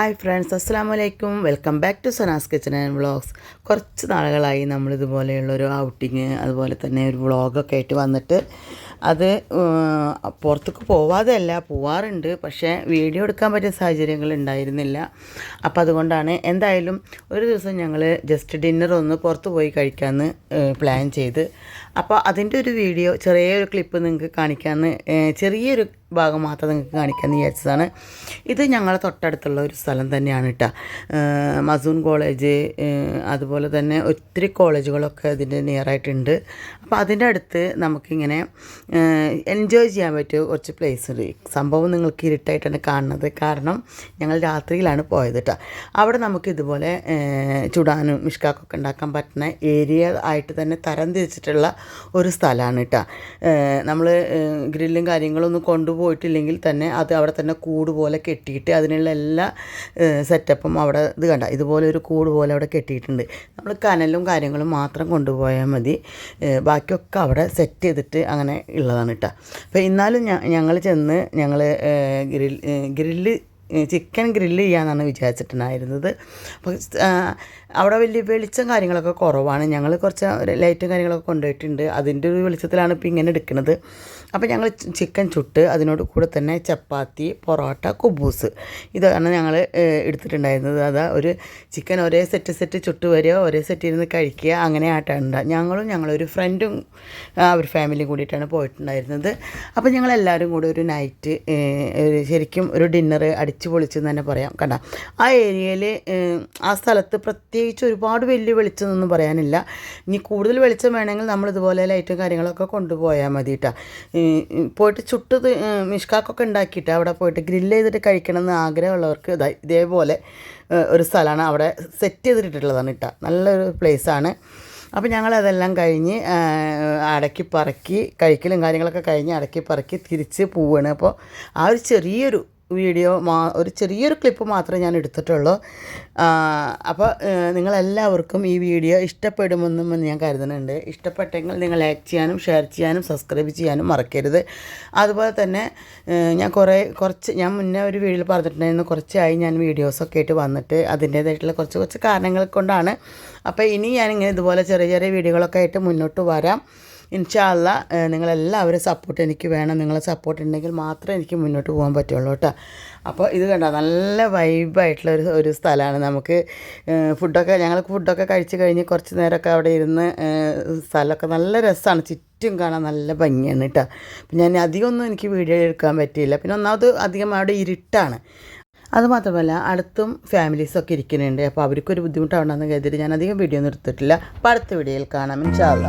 Hi friends അസ്സാം വലൈക്കും welcome back to Sana's kitchen and vlogs കുറച്ച് നാളുകളായി നമ്മളിതുപോലെയുള്ളൊരു ഔട്ടിങ് അതുപോലെ തന്നെ ഒരു വ്ളോഗൊക്കെ ആയിട്ട് വന്നിട്ട് അത് പുറത്തേക്ക് പോവാതെ അല്ല പോവാറുണ്ട്. പക്ഷേ വീഡിയോ എടുക്കാൻ പറ്റിയ സാഹചര്യങ്ങൾ ഉണ്ടായിരുന്നില്ല. അപ്പോൾ അതുകൊണ്ടാണ് എന്തായാലും ഒരു ദിവസം ഞങ്ങൾ ജസ്റ്റ് ഡിന്നർ ഒന്ന് പുറത്ത് പോയി കഴിക്കാമെന്ന് പ്ലാൻ ചെയ്ത്. അപ്പോൾ അതിന്റെ ഒരു വീഡിയോ ചെറിയൊരു ക്ലിപ്പ് നിങ്ങൾക്ക് കാണിക്കാമെന്ന് ചെറിയൊരു ഭാഗം മാത്രം നിങ്ങൾക്ക് കാണിക്കാമെന്ന് വിചാരിച്ചതാണ്. ഇത് ഞങ്ങളെ തൊട്ടടുത്തുള്ള ഒരു സ്ഥലം തന്നെയാണ് കേട്ടോ മസൂൺ കോളേജ് അതുപോലെ തന്നെ ഒത്തിരി കോളേജുകളൊക്കെ അതിന്റെ നിയറായിട്ടുണ്ട്. അപ്പോൾ അതിന്റെ അടുത്ത് നമുക്കിങ്ങനെ എൻജോയ് ചെയ്യാൻ പറ്റിയ കുറച്ച് പ്ലേസ് ഉണ്ട്. സംഭവം നിങ്ങൾക്ക് ഇരുട്ടായിട്ടാണ് കാണുന്നത്. കാരണം ഞങ്ങൾ രാത്രിയിലാണ് പോയത് കേട്ടോ അവിടെ നമുക്ക് ഇതുപോലെ ചുടാനും മിഷ്കാക്കൊക്കെ ഉണ്ടാക്കാൻ പറ്റുന്ന ഏരിയ ആയിട്ട് തന്നെ തരംതിരിച്ചിട്ടുള്ള ഒരു സ്ഥലമാണ് കേട്ടോ നമ്മൾ ഗ്രില്ലും കാര്യങ്ങളൊന്നും കൊണ്ടുപോയിട്ടില്ലെങ്കിൽ തന്നെ അത് അവിടെ തന്നെ കൂട് പോലെ കെട്ടിയിട്ട് അതിനുള്ള എല്ലാ സെറ്റപ്പും അവിടെ ഇത് കണ്ട. ഇതുപോലെ ഒരു കൂട് പോലെ അവിടെ കെട്ടിയിട്ടുണ്ട്. നമ്മൾ കനലും കാര്യങ്ങളും മാത്രം കൊണ്ടുപോയാൽ മതി. ബാക്കിയൊക്കെ അവിടെ സെറ്റ് ചെയ്തിട്ട് അങ്ങനെ ഉള്ളതാണ് കേട്ടോ അപ്പോൾ എന്നാലും ഞങ്ങൾ ചെന്ന് ഞങ്ങൾ ഗ്രിൽ ഗ്രില്ല് ചിക്കൻ ഗ്രില്ല് ചെയ്യാമെന്നാണ് വിചാരിച്ചിട്ടുണ്ടായിരുന്നത്. അപ്പോൾ അവിടെ വലിയ വെളിച്ചം കാര്യങ്ങളൊക്കെ കുറവാണ്. ഞങ്ങൾ കുറച്ച് ലൈറ്റും കാര്യങ്ങളൊക്കെ കൊണ്ടുപോയിട്ടുണ്ട്. അതിന്റെ ഒരു വെളിച്ചത്തിലാണ് ഇപ്പോൾ ഇങ്ങനെ എടുക്കുന്നത് അപ്പോൾ ഞങ്ങൾ ചിക്കൻ ചുട്ട് അതിനോട് കൂടെ തന്നെ ചപ്പാത്തി പൊറോട്ട കുബൂസ്. ഇതാണ് ഞങ്ങൾ എടുത്തിട്ടുണ്ടായിരുന്നത്. അതാ ഒരു ചിക്കൻ ഒരേ സെറ്റ് സെറ്റ് ചുട്ട് വരിക ഒരേ സെറ്റ് ഇരുന്ന് കഴിക്കുക അങ്ങനെ ഉണ്ടാകുക ഞങ്ങളും ഞങ്ങളൊരു ഫ്രണ്ടും അവർ ഫാമിലിയും കൂടിയിട്ടാണ് പോയിട്ടുണ്ടായിരുന്നത്. അപ്പോൾ ഞങ്ങളെല്ലാവരും കൂടെ ഒരു നൈറ്റ് ശരിക്കും ഒരു ഡിന്നർ അടിച്ചു പൊളിച്ചെന്ന് തന്നെ പറയാം. കണ്ട ആ ഏരിയയിൽ ആ സ്ഥലത്ത് പ്രത്യേകിച്ച് ഒരുപാട് വലിയ വെളിച്ചമൊന്നും പറയാനില്ല. ഇനി കൂടുതൽ വെളിച്ചം വേണമെങ്കിൽ നമ്മൾ ഇതുപോലെ ലൈറ്റും കാര്യങ്ങളൊക്കെ കൊണ്ടുപോയാൽ മതി കേട്ടോ പോയിട്ട് ചുട്ട് മിഷ്കാക്കൊക്കെ ഉണ്ടാക്കിയിട്ട് അവിടെ പോയിട്ട് ഗ്രില്ല് ചെയ്തിട്ട് കഴിക്കണമെന്ന് ആഗ്രഹമുള്ളവർക്ക് ഇതാ ഇതേപോലെ ഒരു സ്ഥലമാണ് അവിടെ സെറ്റ് ചെയ്തിട്ടുള്ളതാണ് കേട്ടോ നല്ലൊരു പ്ലേസാണ്. അപ്പോൾ ഞങ്ങളതെല്ലാം കഴിഞ്ഞ് അടക്കി പറക്കി കഴിക്കലും കാര്യങ്ങളൊക്കെ കഴിഞ്ഞ് അടക്കി പറക്കി തിരിച്ച് പോവുകയാണ് അപ്പോൾ ആ ഒരു ചെറിയൊരു വീഡിയോ മാ ഒരു ചെറിയൊരു ക്ലിപ്പ് മാത്രമേ ഞാൻ എടുത്തിട്ടുള്ളൂ. അപ്പോൾ നിങ്ങളെല്ലാവർക്കും ഈ വീഡിയോ ഇഷ്ടപ്പെടുമെന്നും ഞാൻ കരുതുന്നുണ്ട്. ഇഷ്ടപ്പെട്ടെങ്കിൽ നിങ്ങൾ ലൈക്ക് ചെയ്യാനും ഷെയർ ചെയ്യാനും സബ്സ്ക്രൈബ് ചെയ്യാനും മറക്കരുത്. അതുപോലെ തന്നെ ഞാൻ കുറേ കുറച്ച് ഞാൻ മുന്നേ ഒരു വീഡിയോയിൽ പറഞ്ഞിട്ടുണ്ടായിരുന്നു കുറച്ചായി ഞാൻ വീഡിയോസൊക്കെ ആയിട്ട് വന്നിട്ട് അതിന്റേതായിട്ടുള്ള കുറച്ച് കുറച്ച് കാരണങ്ങൾ കൊണ്ടാണ്. അപ്പോൾ ഇനി ഞാനിങ്ങനെ ഇതുപോലെ ചെറിയ ചെറിയ വീഡിയോകളൊക്കെ ആയിട്ട് മുന്നോട്ട് വരാം. ഇൻഷാല്ല നിങ്ങളെല്ലാവരും സപ്പോർട്ട് എനിക്ക് വേണം. നിങ്ങളെ സപ്പോർട്ട് ഉണ്ടെങ്കിൽ മാത്രമേ എനിക്ക് മുന്നോട്ട് പോകാൻ പറ്റുള്ളൂ കേട്ടോ. അപ്പോൾ ഇത് കണ്ടോ നല്ല വൈബായിട്ടുള്ള ഒരു ഒരു സ്ഥലമാണ് നമുക്ക്. ഫുഡൊക്കെ ഞങ്ങൾ ഫുഡൊക്കെ കഴിച്ച് കഴിഞ്ഞ് കുറച്ച് നേരമൊക്കെ അവിടെ ഇരുന്ന് സ്ഥലമൊക്കെ നല്ല രസമാണ്. ചുറ്റും കാണാൻ നല്ല ഭംഗിയാണ് കേട്ടോ. ഞാൻ അധികമൊന്നും എനിക്ക് വീഡിയോ എടുക്കാൻ പറ്റിയില്ല. പിന്നെ ഒന്നാമത് അധികം അവിടെ ഇരുട്ടാണ്. അതുമാത്രമല്ല അടുത്തും ഫാമിലീസൊക്കെ ഇരിക്കുന്നുണ്ട്. അപ്പോൾ അവർക്കൊരു ബുദ്ധിമുട്ടാവണമെന്ന് കരുതിയിട്ട് ഞാൻ അധികം വീഡിയോ ഒന്നും എടുത്തിട്ടില്ല. അപ്പോൾ അടുത്ത വീഡിയോയിൽ കാണാം ഇൻഷാല്ല